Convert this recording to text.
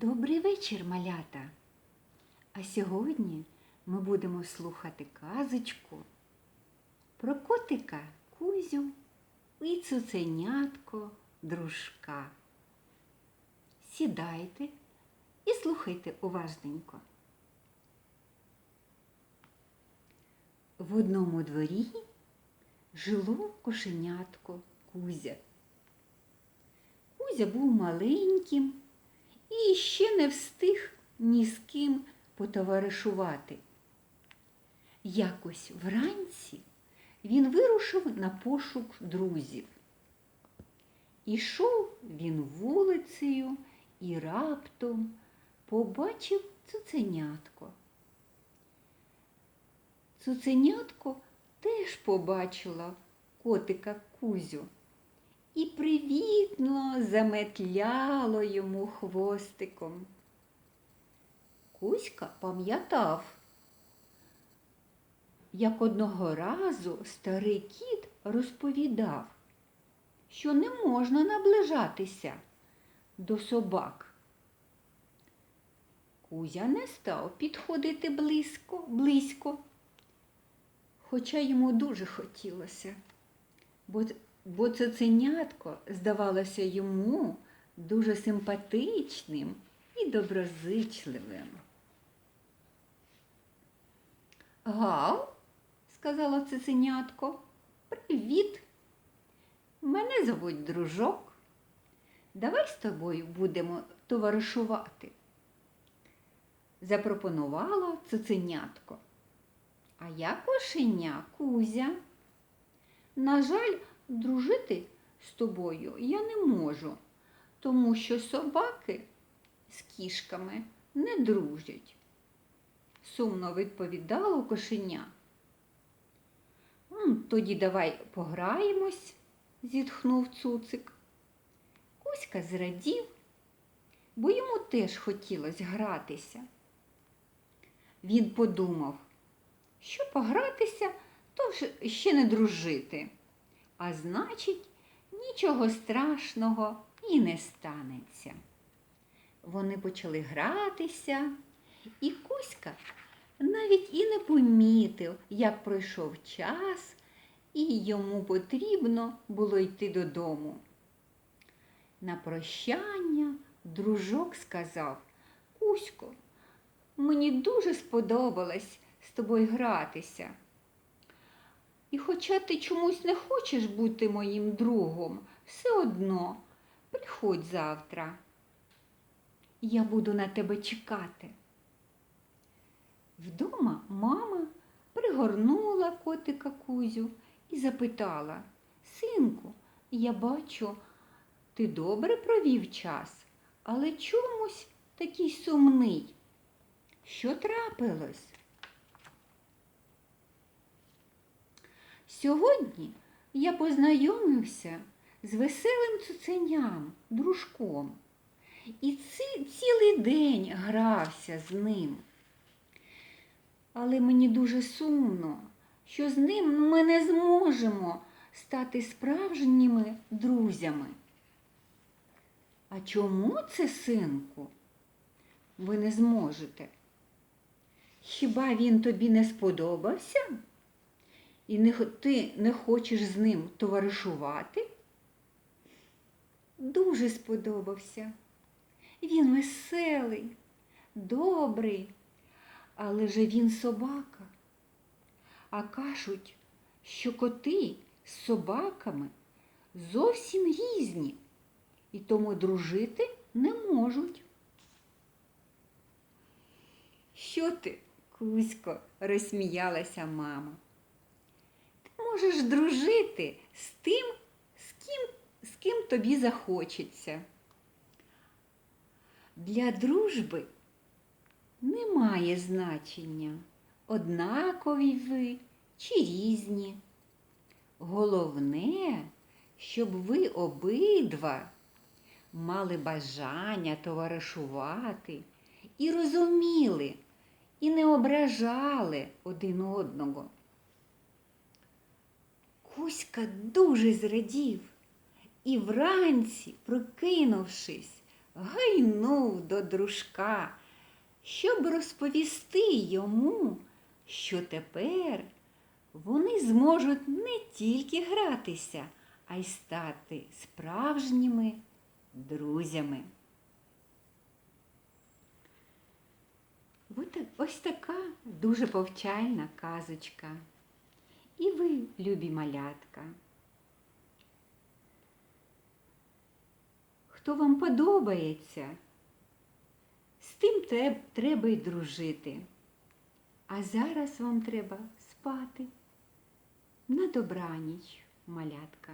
Добрий вечір, малята! А сьогодні ми будемо слухати казочку про котика Кузю і цуценятко дружка. Сідайте і слухайте уважненько. В одному дворі жило кошенятко Кузя. Кузя був маленьким і ще не встиг ні з ким потоваришувати. Якось вранці він вирушив на пошук друзів. Ішов він вулицею і раптом побачив цуценятко. Цуценятко теж побачила котика Кузю і привітно заметляло йому хвостиком. Кузька пам'ятав, як одного разу старий кіт розповідав, що не можна наближатися до собак. Кузя не став підходити близько, близько, хоча йому дуже хотілося, бо бо цуценятко здавалося йому дуже симпатичним і доброзичливим. Гав, сказала цуценятко, привіт. Мене зовуть дружок. Давай з тобою будемо товаришувати. Запропонувало цуценятко. А я кошеня Кузя. На жаль, дружити з тобою я не можу, тому що собаки з кішками не дружать. Сумно відповідало кошеня. Тоді давай пограємось, зітхнув цуцик. Кузька зрадів, бо йому теж хотілося гратися. Він подумав, що погратися, то ще не дружити а значить, нічого страшного і не станеться. Вони почали гратися, і Кузька навіть і не помітив, як пройшов час, і йому потрібно було йти додому. На прощання дружок сказав Кузько, мені дуже сподобалось з тобою гратися. І хоча ти чомусь не хочеш бути моїм другом, все одно приходь завтра. Я буду на тебе чекати. Вдома мама пригорнула котика Кузю і запитала Синку, я бачу, ти добре провів час, але чомусь такий сумний. Що трапилось? Сьогодні я познайомився з веселим цуценям, дружком, і ці, цілий день грався з ним. Але мені дуже сумно, що з ним ми не зможемо стати справжніми друзями. А чому це, синку, ви не зможете? Хіба він тобі не сподобався? І не, ти не хочеш з ним товаришувати? Дуже сподобався. Він веселий, добрий, але же він собака. А кажуть, що коти з собаками зовсім різні і тому дружити не можуть. Що ти, Кузько, розсміялася мама можеш дружити з тим, з ким, з ким тобі захочеться. Для дружби немає значення, однакові ви чи різні. Головне, щоб ви обидва мали бажання товаришувати і розуміли, і не ображали один одного. Кузька дуже зрадів і вранці, прокинувшись, гайнув до дружка, щоб розповісти йому, що тепер вони зможуть не тільки гратися, а й стати справжніми друзями. Ось така дуже повчальна казочка. І ви, любі малятка. Хто вам подобається, з тим треба й дружити. А зараз вам треба спати. На добраніч, малятка.